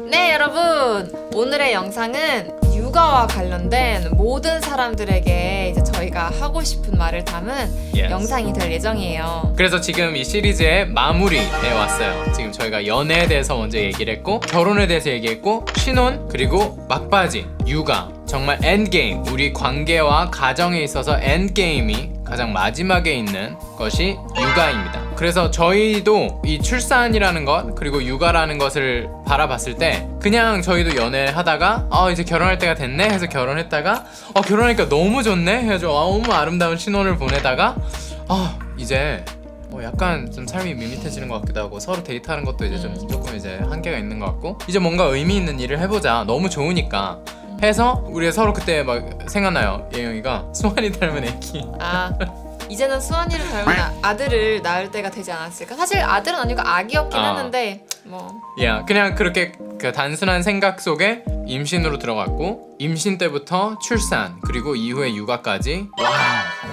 네, 여러분. 오늘의 영상은 육아와 관련된 모든 사람들에게 이제 저희가 하고 싶은 말을 담은 Yes. 영상이 될 예정이에요. 그래서 지금 이 시리즈의 마무리에 왔어요. 지금 저희가 연애에 대해서 먼저 얘기를 했고 결혼에 대해서 얘기했고 신혼 그리고 막바지 육아 정말 엔게임 우리 관계와 가정에 있어서 엔게임이 가장 마지막에 있는 것이 육아입니다. 그래서 저희도 이 출산이라는 것 그리고 육아라는 것을 바라봤을 때 그냥 저희도 연애하다가 아 이제 결혼할 때가 됐네? 해서 결혼했다가 어 결혼하니까 너무 좋네? 해가지고 아, 너무 아름다운 신혼을 보내다가 아 이제 어, 약간 좀 삶이 밋밋해지는 것 같기도 하고 서로 데이트하는 것도 이제 좀 조금 이제 한계가 있는 것 같고 이제 뭔가 의미 있는 일을 해보자. 너무 좋으니까. 해서 우리가 서로 그때 막 생각나요 예영이가? 수환이 닮은 애기. 아, 이제는 수환이를 닮은 아- 아들을 낳을 때가 되지 않았을까? 사실 아들은 아니고 아기였긴 아. 했는데 뭐 야 그냥 그렇게 그 단순한 생각 속에 임신으로 들어갔고 임신 때부터 출산 그리고 이후에 육아까지 와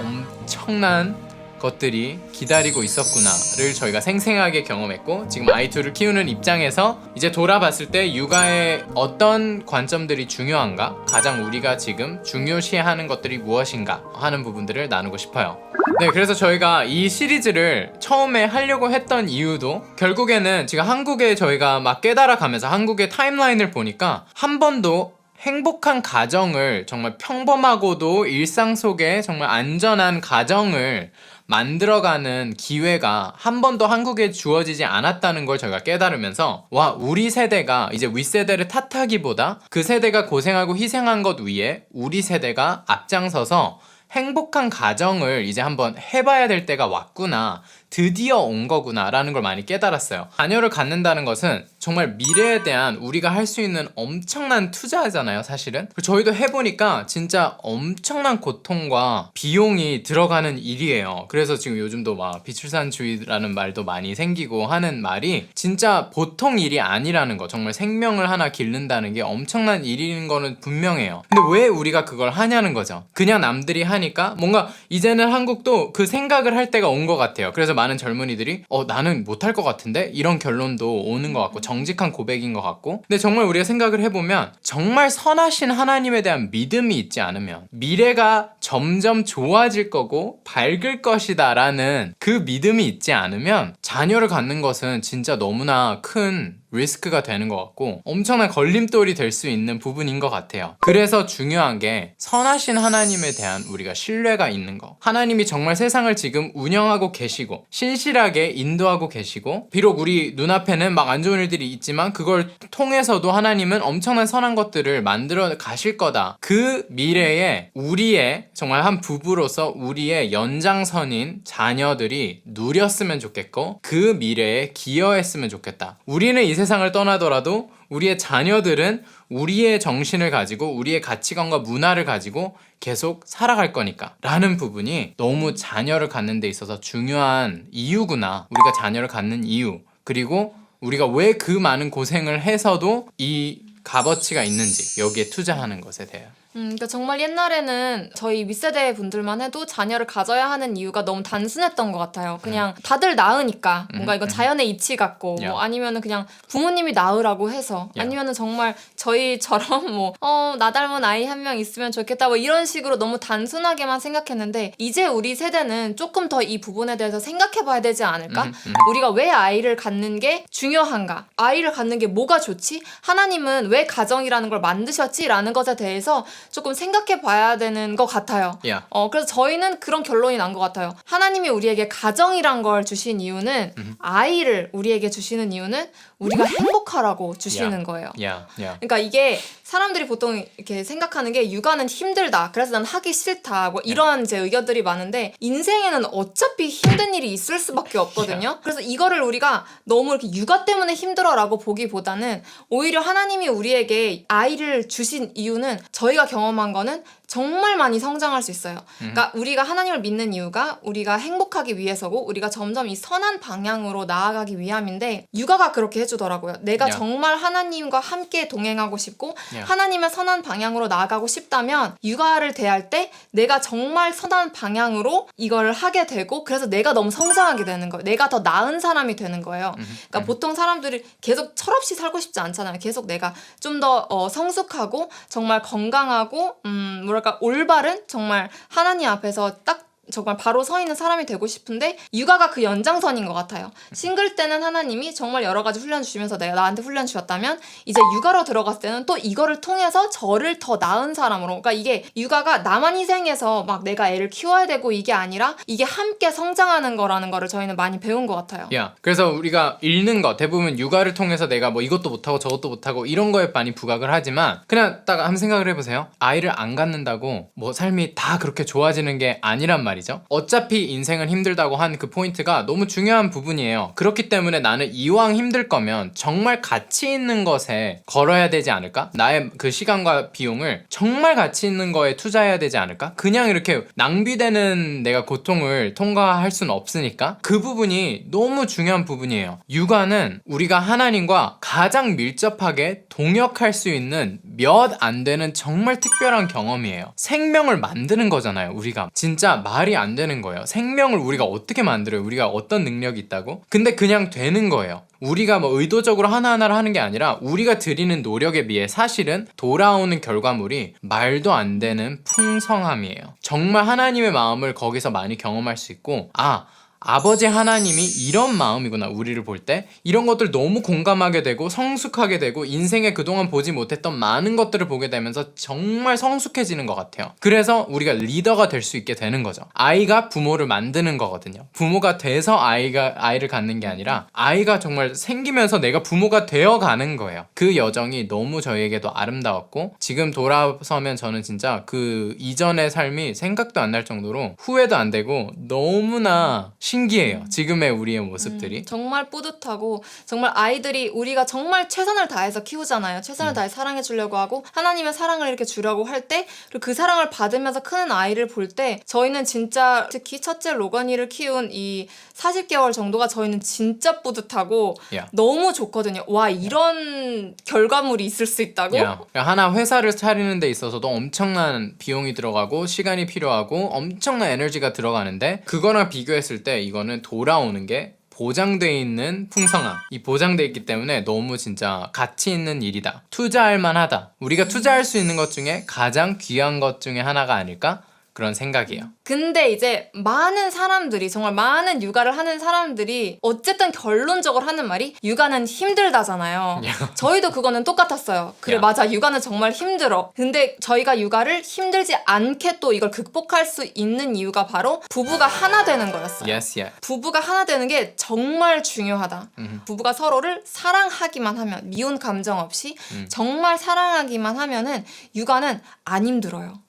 엄청난 것들이 기다리고 있었구나를 저희가 생생하게 경험했고 지금 아이 둘을 키우는 입장에서 이제 돌아봤을 때 육아의 어떤 관점들이 중요한가 가장 우리가 지금 중요시하는 것들이 무엇인가 하는 부분들을 나누고 싶어요. 네, 그래서 저희가 이 시리즈를 처음에 하려고 했던 이유도 결국에는 지금 한국에 저희가 막 깨달아가면서 한국의 타임라인을 보니까 한 번도 행복한 가정을 정말 평범하고도 일상 속에 정말 안전한 가정을 만들어가는 기회가 한 번도 한국에 주어지지 않았다는 걸 저희가 깨달으면서 와 우리 세대가 이제 윗세대를 탓하기보다 그 세대가 고생하고 희생한 것 위에 우리 세대가 앞장서서 행복한 가정을 이제 한번 해봐야 될 때가 왔구나. 드디어 온 거구나. 라는 걸 많이 깨달았어요. 자녀를 갖는다는 것은 정말 미래에 대한 우리가 할 수 있는 엄청난 투자잖아요, 사실은. 저희도 해보니까 진짜 엄청난 고통과 비용이 들어가는 일이에요. 그래서 지금 요즘도 막 비출산주의라는 말도 많이 생기고 하는 말이 진짜 보통 일이 아니라는 거. 정말 생명을 하나 기른다는 게 엄청난 일인 거는 분명해요. 근데 왜 우리가 그걸 하냐는 거죠. 그냥 남들이 하니까 뭔가 이제는 한국도 그 생각을 할 때가 온 것 같아요. 그래서 많은 젊은이들이 어 나는 못할 것 같은데? 이런 결론도 오는 것 같고 정직한 고백인 것 같고. 근데 정말 우리가 생각을 해보면 정말 선하신 하나님에 대한 믿음이 있지 않으면 미래가 점점 좋아질 거고 밝을 것이다 라는 그 믿음이 있지 않으면 자녀를 갖는 것은 진짜 너무나 큰 리스크가 되는 것 같고 엄청난 걸림돌이 될 수 있는 부분인 것 같아요. 그래서 중요한 게 선하신 하나님에 대한 우리가 신뢰가 있는 거. 하나님이 정말 세상을 지금 운영하고 계시고 신실하게 인도하고 계시고 비록 우리 눈앞에는 막 안 좋은 일들이 있지만 그걸 통해서도 하나님은 엄청난 선한 것들을 만들어 가실 거다. 그 미래에 우리의 정말 한 부부로서 우리의 연장선인 자녀들이 누렸으면 좋겠고 그 미래에 기여했으면 좋겠다. 우리는 이 세상을 떠나더라도 우리의 자녀들은 우리의 정신을 가지고 우리의 가치관과 문화를 가지고 계속 살아갈 거니까. 라는 부분이 너무 자녀를 갖는 데 있어서 중요한 이유구나. 우리가 자녀를 갖는 이유. 그리고 우리가 왜 그 많은 고생을 해서도 이 값어치가 있는지 여기에 투자하는 것에 대해 음, 그러니까 정말 옛날에는 저희 윗세대 분들만 해도 자녀를 가져야 하는 이유가 너무 단순했던 것 같아요. 그냥 다들 낳으니까 뭔가 이건 자연의 이치 같고 야. 뭐 아니면은 그냥 부모님이 낳으라고 해서 야. 아니면은 정말 저희처럼 뭐어나 닮은 아이 한 명 있으면 좋겠다 뭐 이런 식으로 너무 단순하게만 생각했는데 이제 우리 세대는 조금 더 이 부분에 대해서 생각해봐야 되지 않을까? 음, 음. 우리가 왜 아이를 갖는 게 중요한가? 아이를 갖는 게 뭐가 좋지? 하나님은 왜 가정이라는 걸 만드셨지?라는 것에 대해서 조금 생각해 봐야 되는 것 같아요. 야 어, 그래서 저희는 그런 결론이 난 것 같아요. 하나님이 우리에게 가정이란 걸 주신 이유는 아이를 우리에게 주시는 이유는 우리가 행복하라고 주시는 야. 거예요. 야, 야. 그러니까 이게 사람들이 보통 이렇게 생각하는 게 육아는 힘들다. 그래서 난 하기 싫다. 뭐 이런 이제 의견들이 많은데 인생에는 어차피 힘든 일이 있을 수밖에 없거든요. 그래서 이거를 우리가 너무 이렇게 육아 때문에 힘들어라고 보기보다는 오히려 하나님이 우리에게 아이를 주신 이유는 저희가 경험한 거는 정말 많이 성장할 수 있어요. 그러니까 우리가 하나님을 믿는 이유가 우리가 행복하기 위해서고 우리가 점점 이 선한 방향으로 나아가기 위함인데 육아가 그렇게 해주더라고요. 내가 야. 정말 하나님과 함께 동행하고 싶고 야. 하나님의 선한 방향으로 나아가고 싶다면 육아를 대할 때 내가 정말 선한 방향으로 이걸 하게 되고 그래서 내가 너무 성장하게 되는 거예요. 내가 더 나은 사람이 되는 거예요. 그러니까 보통 사람들이 계속 철없이 살고 싶지 않잖아요. 계속 내가 좀더 어, 성숙하고 정말 건강하고 음 뭐 랄까 올바른 정말 하나님 앞에서 딱 정말 바로 서 있는 사람이 되고 싶은데 육아가 그 연장선인 것 같아요. 싱글 때는 하나님이 정말 여러 가지 훈련 주시면서 내가 나한테 훈련 주셨다면 이제 육아로 들어갔을 때는 또 이거를 통해서 저를 더 나은 사람으로 그러니까 이게 육아가 나만 희생해서 막 내가 애를 키워야 되고 이게 아니라 이게 함께 성장하는 거라는 거를 저희는 많이 배운 것 같아요. 야, 그래서 우리가 읽는 거 대부분 육아를 통해서 내가 뭐 이것도 못하고 저것도 못하고 이런 거에 많이 부각을 하지만 그냥 딱 한번 생각을 해보세요. 아이를 안 갖는다고 뭐 삶이 다 그렇게 좋아지는 게 아니란 말이 죠. 어차피 인생은 힘들다고 한 그 포인트가 너무 중요한 부분이에요. 그렇기 때문에 나는 이왕 힘들 거면 정말 가치 있는 것에 걸어야 되지 않을까? 나의 그 시간과 비용을 정말 가치 있는 거에 투자해야 되지 않을까? 그냥 이렇게 낭비되는 내가 고통을 통과할 수는 없으니까 그 부분이 너무 중요한 부분이에요. 육아는 우리가 하나님과 가장 밀접하게 동역할 수 있는 몇 안 되는 정말 특별한 경험이에요. 생명을 만드는 거잖아요, 우리가. 진짜 말이 안 되는 거예요. 생명을 우리가 어떻게 만들어요? 우리가 어떤 능력이 있다고? 근데 그냥 되는 거예요. 우리가 뭐 의도적으로 하나하나를 하는 게 아니라 우리가 들이는 노력에 비해 사실은 돌아오는 결과물이 말도 안 되는 풍성함이에요. 정말 하나님의 마음을 거기서 많이 경험할 수 있고, 아, 아버지 하나님이 이런 마음이구나 우리를 볼 때. 이런 것들 너무 공감하게 되고 성숙하게 되고 인생에 그동안 보지 못했던 많은 것들을 보게 되면서 정말 성숙해지는 것 같아요. 그래서 우리가 리더가 될 수 있게 되는 거죠. 아이가 부모를 만드는 거거든요. 부모가 돼서 아이가 아이를 갖는 게 아니라 아이가 정말 생기면서 내가 부모가 되어 가는 거예요. 그 여정이 너무 저희에게도 아름다웠고 지금 돌아서면 저는 진짜 그 이전의 삶이 생각도 안 날 정도로 후회도 안 되고 너무나 신기해요. 지금의 우리의 모습들이. 음, 정말 뿌듯하고 정말 아이들이 우리가 정말 최선을 다해서 키우잖아요. 음. 최선을 다해 사랑해 주려고 하고 하나님의 사랑을 이렇게 주려고 할 때 그리고 그 사랑을 받으면서 크는 아이를 볼 때 저희는 진짜 특히 첫째 로건이를 키운 이 40개월 정도가 저희는 진짜 뿌듯하고 야. 너무 좋거든요. 와 이런 결과물이 있을 수 있다고? 야, 하나 회사를 차리는 데 있어서도 엄청난 비용이 들어가고 시간이 필요하고 엄청난 에너지가 들어가는데 그거랑 비교했을 때 이거는 돌아오는 게 보장돼 있는 풍성함. 이 보장돼 있기 때문에 너무 진짜 가치 있는 일이다. 투자할 만하다. 우리가 투자할 수 있는 것 중에 가장 귀한 것 중에 하나가 아닐까? 그런 생각이에요. 근데 이제 많은 사람들이 정말 많은 육아를 하는 사람들이 어쨌든 결론적으로 하는 말이 육아는 힘들다잖아요. 야. 저희도 그거는 똑같았어요. 그래 야. 맞아 육아는 정말 힘들어. 근데 저희가 육아를 힘들지 않게 또 이걸 극복할 수 있는 이유가 바로 부부가 하나 되는 거였어요. Yes, yeah. 부부가 하나 되는 게 정말 중요하다. 음. 부부가 서로를 사랑하기만 하면 미운 감정 없이 음. 정말 사랑하기만 하면은 육아는 안 힘들어요.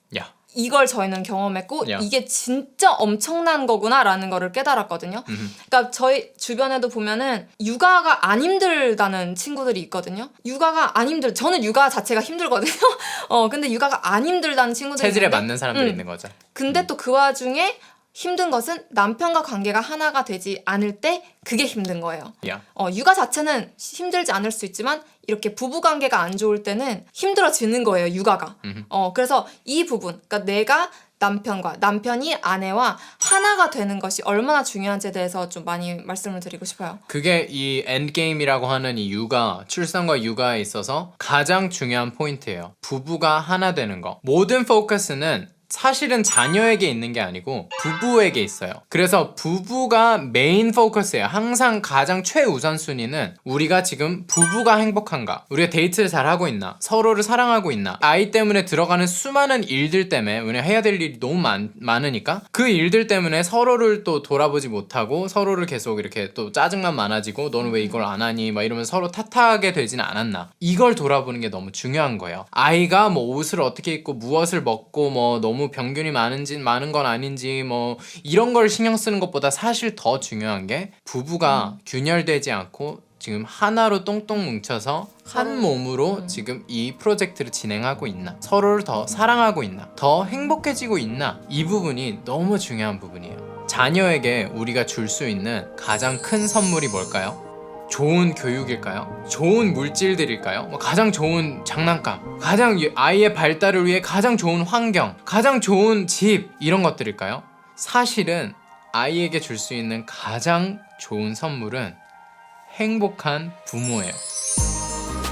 야. 이걸 저희는 경험했고 야. 이게 진짜 엄청난 거구나라는 거를 깨달았거든요. 음. 그러니까 저희 주변에도 보면은 육아가 안 힘들다는 친구들이 있거든요. 육아가 안 힘들. 저는 육아 자체가 힘들거든요. 어 근데 육아가 안 힘들다는 친구들이 체질에 있는데 맞는 사람들이 음. 있는 거죠. 근데 또그 와중에 힘든 것은 남편과 관계가 하나가 되지 않을 때 그게 힘든 거예요. 야. 어, 육아 자체는 힘들지 않을 수 있지만 이렇게 부부 관계가 안 좋을 때는 힘들어지는 거예요, 육아가. 음흠. 어, 그래서 이 부분, 그러니까 내가 남편과 남편이 아내와 하나가 되는 것이 얼마나 중요한지에 대해서 좀 많이 말씀을 드리고 싶어요. 그게 이 엔게임이라고 하는 이 육아, 출산과 육아에 있어서 가장 중요한 포인트예요. 부부가 하나 되는 거. 모든 포커스는 사실은 자녀에게 있는 게 아니고 부부에게 있어요. 그래서 부부가 메인 포커스예요. 항상 가장 최우선순위는 우리가 지금 부부가 행복한가? 우리가 데이트를 잘 하고 있나? 서로를 사랑하고 있나? 아이 때문에 들어가는 수많은 일들 때문에 우리가 해야 될 일이 너무 많, 많으니까 그 일들 때문에 서로를 또 돌아보지 못하고 서로를 계속 이렇게 또 짜증만 많아지고 너는 왜 이걸 안 하니? 막 이러면서 서로 탓하게 되지는 않았나? 이걸 돌아보는 게 너무 중요한 거예요. 아이가 뭐 옷을 어떻게 입고 무엇을 먹고 뭐 너무 병균이 많은지 많은 건 아닌지 뭐 이런 걸 신경 쓰는 것보다 사실 더 중요한 게 부부가 균열되지 않고 지금 하나로 똥똥 뭉쳐서 한. 몸으로 음. 지금 이 프로젝트를 진행하고 있나 서로를 더 사랑하고 있나 더 행복해지고 있나 이 부분이 너무 중요한 부분이에요 자녀에게 우리가 줄 수 있는 가장 큰 선물이 뭘까요? 좋은 교육일까요? 좋은 물질들일까요? 뭐 가장 좋은 장난감, 가장 이- 아이의 발달을 위해 가장 좋은 환경, 가장 좋은 집 이런 것들일까요? 사실은 아이에게 줄 수 있는 가장 좋은 선물은 행복한 부모예요.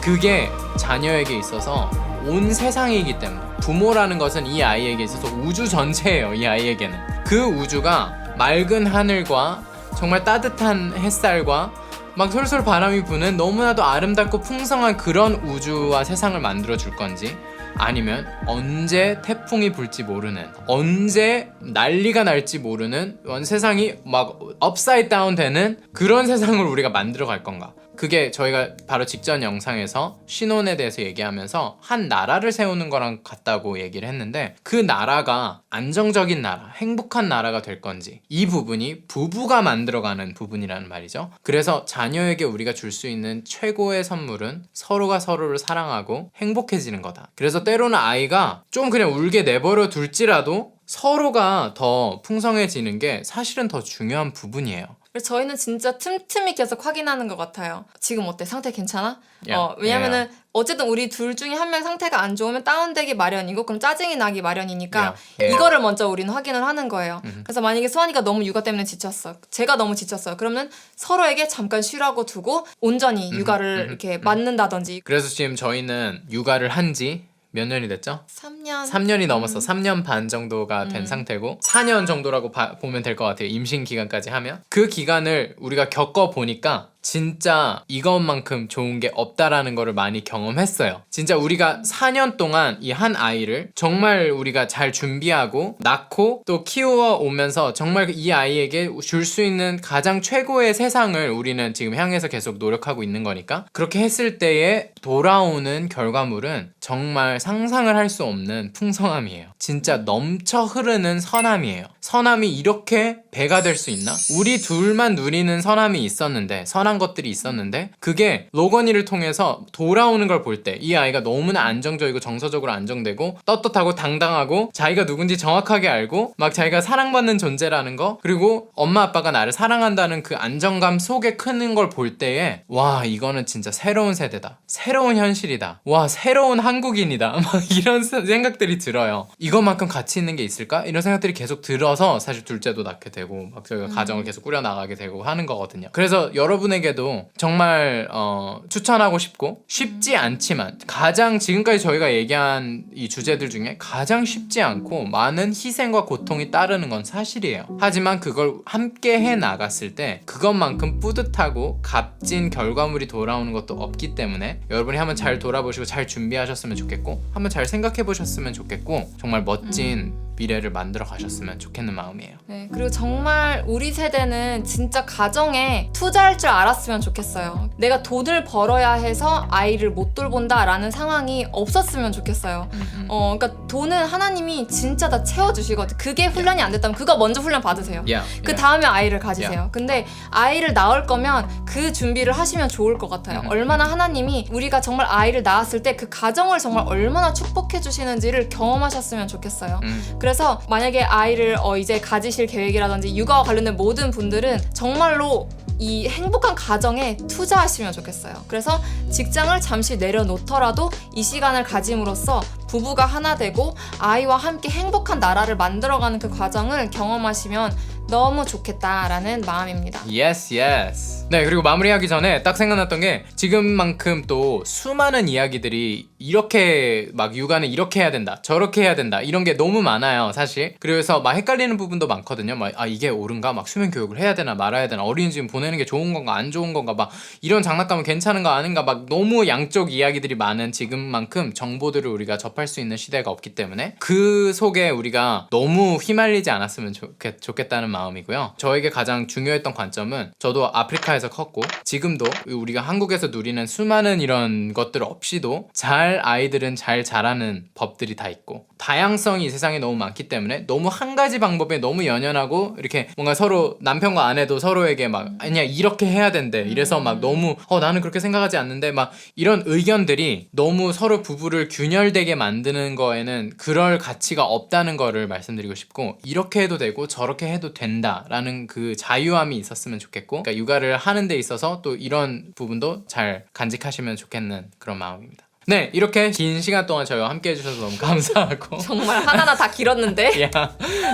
그게 자녀에게 있어서 온 세상이기 때문에 부모라는 것은 이 아이에게 있어서 우주 전체예요. 이 아이에게는 그 우주가 맑은 하늘과 정말 따뜻한 햇살과 막 솔솔 바람이 부는 너무나도 아름답고 풍성한 그런 우주와 세상을 만들어 줄 건지 아니면 언제 태풍이 불지 모르는 언제 난리가 날지 모르는 원 세상이 막 업사이드 다운 되는 그런 세상을 우리가 만들어 갈 건가 그게 저희가 바로 직전 영상에서 신혼에 대해서 얘기하면서 한 나라를 세우는 거랑 같다고 얘기를 했는데 그 나라가 안정적인 나라, 행복한 나라가 될 건지 이 부분이 부부가 만들어가는 부분이라는 말이죠. 그래서 자녀에게 우리가 줄 수 있는 최고의 선물은 서로가 서로를 사랑하고 행복해지는 거다. 그래서 때로는 아이가 좀 그냥 울게 내버려 둘지라도 서로가 더 풍성해지는 게 사실은 더 중요한 부분이에요. 그래서 저희는 진짜 틈틈이 계속 확인하는 것 같아요. 지금 어때? 상태 괜찮아? 야, 어, 왜냐면은 어쨌든 우리 둘 중에 한 명 상태가 안 좋으면 다운되기 마련이고 그럼 짜증이 나기 마련이니까 야, 야. 이거를 먼저 우리는 확인을 하는 거예요. 음. 그래서 만약에 수환이가 너무 육아 때문에 지쳤어. 제가 너무 지쳤어요. 그러면 서로에게 잠깐 쉬라고 두고 온전히 육아를 음, 이렇게 맞는다든지 그래서 지금 저희는 육아를 한지 몇 년이 됐죠? 3년 3년이 넘었어. 3년 반 정도가 된 음. 상태고 4년 정도라고 봐- 보면 될 것 같아요. 임신 기간까지 하면 그 기간을 우리가 겪어 보니까 진짜 이것만큼 좋은 게 없다라는 거를 많이 경험했어요. 진짜 우리가 4년 동안 이 한 아이를 정말 우리가 잘 준비하고 낳고 또 키워 오면서 정말 이 아이에게 줄 수 있는 가장 최고의 세상을 우리는 지금 향해서 계속 노력하고 있는 거니까 그렇게 했을 때에 돌아오는 결과물은 정말 상상을 할 수 없는 풍성함이에요. 진짜 넘쳐 흐르는 선함이에요. 선함이 이렇게 배가 될 수 있나? 우리 둘만 누리는 선함이 있었는데 선한 것들이 있었는데 그게 로건이를 통해서 돌아오는 걸 볼 때 이 아이가 너무나 안정적이고 정서적으로 안정되고 떳떳하고 당당하고 자기가 누군지 정확하게 알고 막 자기가 사랑받는 존재라는 거 그리고 엄마 아빠가 나를 사랑한다는 그 안정감 속에 크는 걸 볼 때에 와 이거는 진짜 새로운 세대다. 새로운 현실이다. 와 새로운 한국인이다. 막 이런 생각들이 들어요. 이것만큼 가치 있는 게 있을까? 이런 생각들이 계속 들어서 사실 둘째도 낳게 되고 막 저희가 가정을 계속 꾸려 나가게 되고 하는 거거든요. 그래서 여러분 에게도 정말 어, 추천하고 싶고 쉽지 않지만 가장 지금까지 저희가 얘기한 이 주제들 중에 가장 쉽지 않고 많은 희생과 고통이 따르는 건 사실이에요. 하지만 그걸 함께 해 나갔을 때 그것만큼 뿌듯하고 값진 결과물이 돌아오는 것도 없기 때문에 여러분이 한번 잘 돌아보시고 잘 준비하셨으면 좋겠고 한번 잘 생각해 보셨으면 좋겠고 정말 멋진 미래를 만들어 가셨으면 좋겠는 마음이에요. 네, 그리고 정말 우리 세대는 진짜 가정에 투자할 줄 알았으면 좋겠어요. 내가 돈을 벌어야 해서 아이를 못 돌본다라는 상황이 없었으면 좋겠어요. 어, 그러니까 돈은 하나님이 진짜 다 채워주시거든. 그게 훈련이 안 됐다면 그거 먼저 훈련 받으세요. Yeah, 그 yeah. 다음에 아이를 가지세요. 근데 아이를 낳을 거면 그 준비를 하시면 좋을 것 같아요. 음. 얼마나 하나님이 우리가 정말 아이를 낳았을 때 그 가정을 정말 얼마나 축복해 주시는지를 경험하셨으면 좋겠어요. 음. 그래서 만약에 아이를 어 이제 가지실 계획이라든지 육아와 관련된 모든 분들은 정말로 이 행복한 가정에 투자하시면 좋겠어요. 그래서 직장을 잠시 내려놓더라도 이 시간을 가짐으로써 부부가 하나 되고 아이와 함께 행복한 나라를 만들어가는 그 과정을 경험하시면 너무 좋겠다라는 마음입니다. Yes, yes. 네, 그리고 마무리하기 전에 딱 생각났던 게 지금만큼 또 수많은 이야기들이 이렇게 막 육아는 이렇게 해야 된다, 저렇게 해야 된다 이런 게 너무 많아요, 사실. 그래서 막 헷갈리는 부분도 많거든요. 막 아 이게 옳은가, 막 수면 교육을 해야 되나 말아야 되나, 어린이 집 보내는 게 좋은 건가, 안 좋은 건가, 막 이런 장난감은 괜찮은가 아닌가, 막 너무 양쪽 이야기들이 많은 지금만큼 정보들을 우리가 접할 수 있는 시대가 없기 때문에 그 속에 우리가 너무 휘말리지 않았으면 좋겠, 좋겠다는 마음이고요. 저에게 가장 중요했던 관점은 저도 아프리카에 서 아프리카에서 컸고 지금도 우리가 한국에서 누리는 수많은 이런 것들 없이도 잘 아이들은 잘 자라는 법들이 다 있고 다양성이 이 세상에 너무 많기 때문에 너무 한 가지 방법에 너무 연연하고 이렇게 뭔가 서로 남편과 아내도 서로에게 막 아니야 이렇게 해야 된대. 이래서 막 너무 어 나는 그렇게 생각하지 않는데 막 이런 의견들이 너무 서로 부부를 균열되게 만드는 거에는 그럴 가치가 없다는 거를 말씀드리고 싶고 이렇게 해도 되고 저렇게 해도 된다라는 그 자유함이 있었으면 좋겠고 그러니까 육아를 하는 데 있어서 또 이런 부분도 잘 간직하시면 좋겠는 그런 마음입니다. 네 이렇게 긴 시간 동안 저희와 함께 해주셔서 너무 감사하고 정말 하나하나 다 길었는데 야,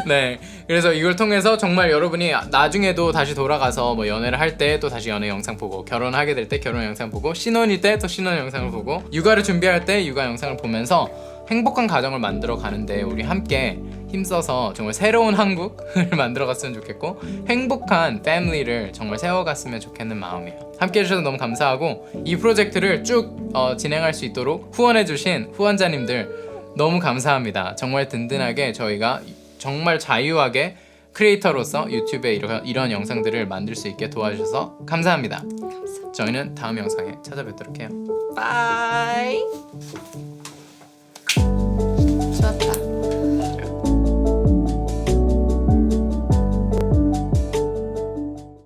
네. 그래서 이걸 통해서 정말 여러분이 나중에도 다시 돌아가서 뭐 연애를 할 때 또 다시 연애 영상 보고 결혼하게 될 때 결혼 영상 보고 신혼일 때 또 신혼 영상을 보고 육아를 준비할 때 육아 영상을 보면서 행복한 가정을 만들어 가는데 우리 함께 힘써서 정말 새로운 한국을 만들어 갔으면 좋겠고 행복한 패밀리를 정말 세워갔으면 좋겠는 마음이에요. 함께 해주셔서 너무 감사하고 이 프로젝트를 쭉 어, 진행할 수 있도록 후원해주신 후원자님들 너무 감사합니다. 정말 든든하게 저희가 정말 자유하게 크리에이터로서 유튜브에 이런, 이런 영상들을 만들 수 있게 도와주셔서 감사합니다. 저희는 다음 영상에 찾아뵙도록 해요. 바이